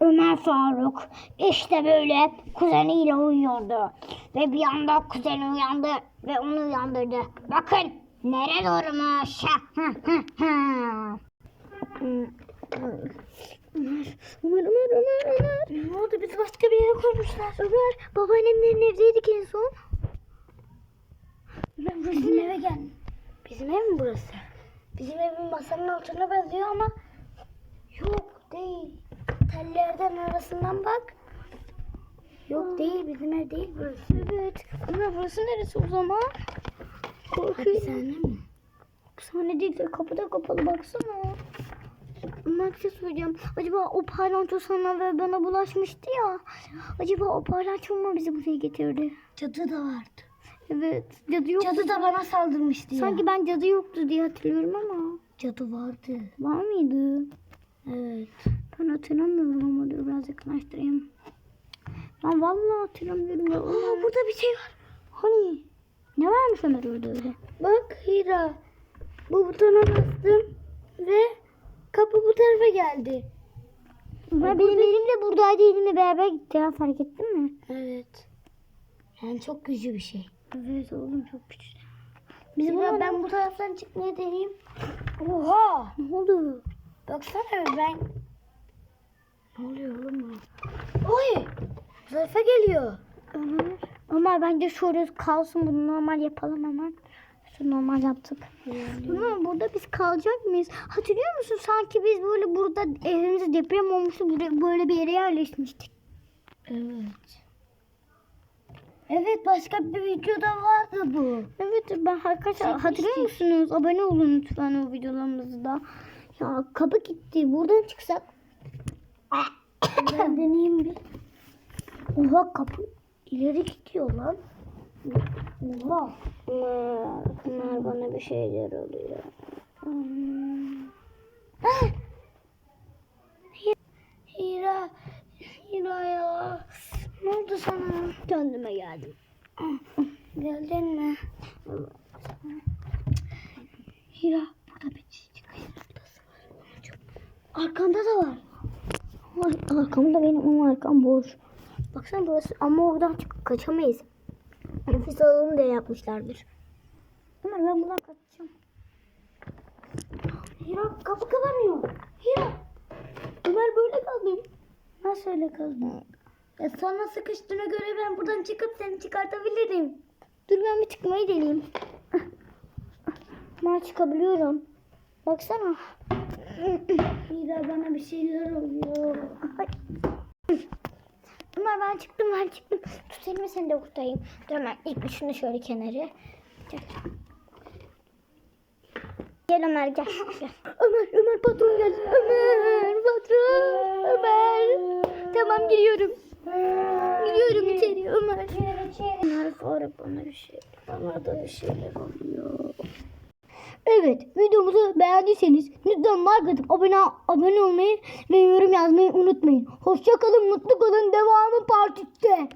Ömer Faruk işte böyle kuzeniyle uyuyordu. Ve bir anda kuzeni uyandı ve onu uyandırdı. Bakın nere doğrumuş. Ömer, Ömer, Ömer, Ömer, Ömer. Ne oldu? Bizi başka bir yere koymuşlar. Ömer, babaannemlerin evdeydik en son. Ömer, burası Bizim eve gel. Bizim ev mi burası? Bizim evin masanın altına benziyor ama yok değil. Tellerden arasından bak. Yok değil bizim ev değil burası. Evet. Ömer burası neresi o zaman? Hapishane mi? Hapishane değil de kapıda kapalı baksana. Ömer bir şey söyleyeceğim. Acaba o palyaço sana ve bana bulaşmıştı ya. Acaba o palyaço mu bizi buraya getirdi? Cadı da vardı. Evet. Cadı yoktu. Cadı da bana saldırmıştı ya. Sanki ben cadı yoktu diye hatırlıyorum ama. cadı vardı. Var mıydı? Evet. Ben hatırlamıyorum ama dur biraz yakınlaştırayım. Ben vallahi hatırlamıyorum ya. Aa, burada bir şey var. Hani? Ne varmış Ömer orada öyle? Bak Hira. Bu butona bastım ve kapı bu tarafa geldi. Ben benim elim de buradaydı elimle beraber gitti ya fark ettin mi? Evet. Yani çok güçlü bir şey. Evet oğlum çok güçlü. Biz Hira ben bu taraftan çıkmaya deneyeyim. Oha. Ne oldu? Baksana ben. Ne oluyor oğlum bu? Oy. Tarafa geliyor. Ömer. Ömer bence şöyle kalsın bunu normal yapalım hemen. Şu normal yaptık. Ömer burada biz kalacak mıyız? Hatırlıyor musun? Sanki biz böyle burada evimizde deprem olmuştu. Böyle bir yere yerleşmiştik. Evet. Evet başka bir videoda vardı bu. Evet ben arkadaşlar hatırlıyor musunuz? Abone olun lütfen o videolarımızda. Ya kapı gitti. Buradan çıksak. Ben deneyeyim bir. Oha kapı. İleri gidiyor lan. Oha. Ömer bana bir şeyler oluyor. Hira. Hira ya. Ne oldu sana? Kendime geldim. Geldin mi? Hira burada bir çiçek noktası var. Arkanda da var. Arkamda benim ama arkam boş. Baksana burası ama oradan çıkıp kaçamayız. Nefes alalım diye yapmışlardır. Ömer ben buradan kaçacağım. Hira kapı kapanıyor. Hira. Ömer böyle kaldı. Nasıl öyle kaldın? Ya sana sıkıştığına göre ben buradan çıkıp seni çıkartabilirim. Dur ben bir çıkmayı deneyeyim. Ben çıkabiliyorum. Baksana. Hira bana bir şeyler oluyor. Ömer ben çıktım ben çıktım. Tut elimi seni de kurtarayım. Dur Ömer ilk şunu şöyle kenara. Gel. Gel Ömer gel. gel. Ömer Ömer patron geldi. Ömer patron. Ömer. Tamam giriyorum. Giriyorum içeri Ömer. Ömer Faruk bana bir şey. Bana da bir şeyler oluyor. Evet videomuzu beğendiyseniz lütfen like atıp abone, abone olmayı ve yorum yazmayı unutmayın. Hoşçakalın mutlu kalın devamı part 3'te.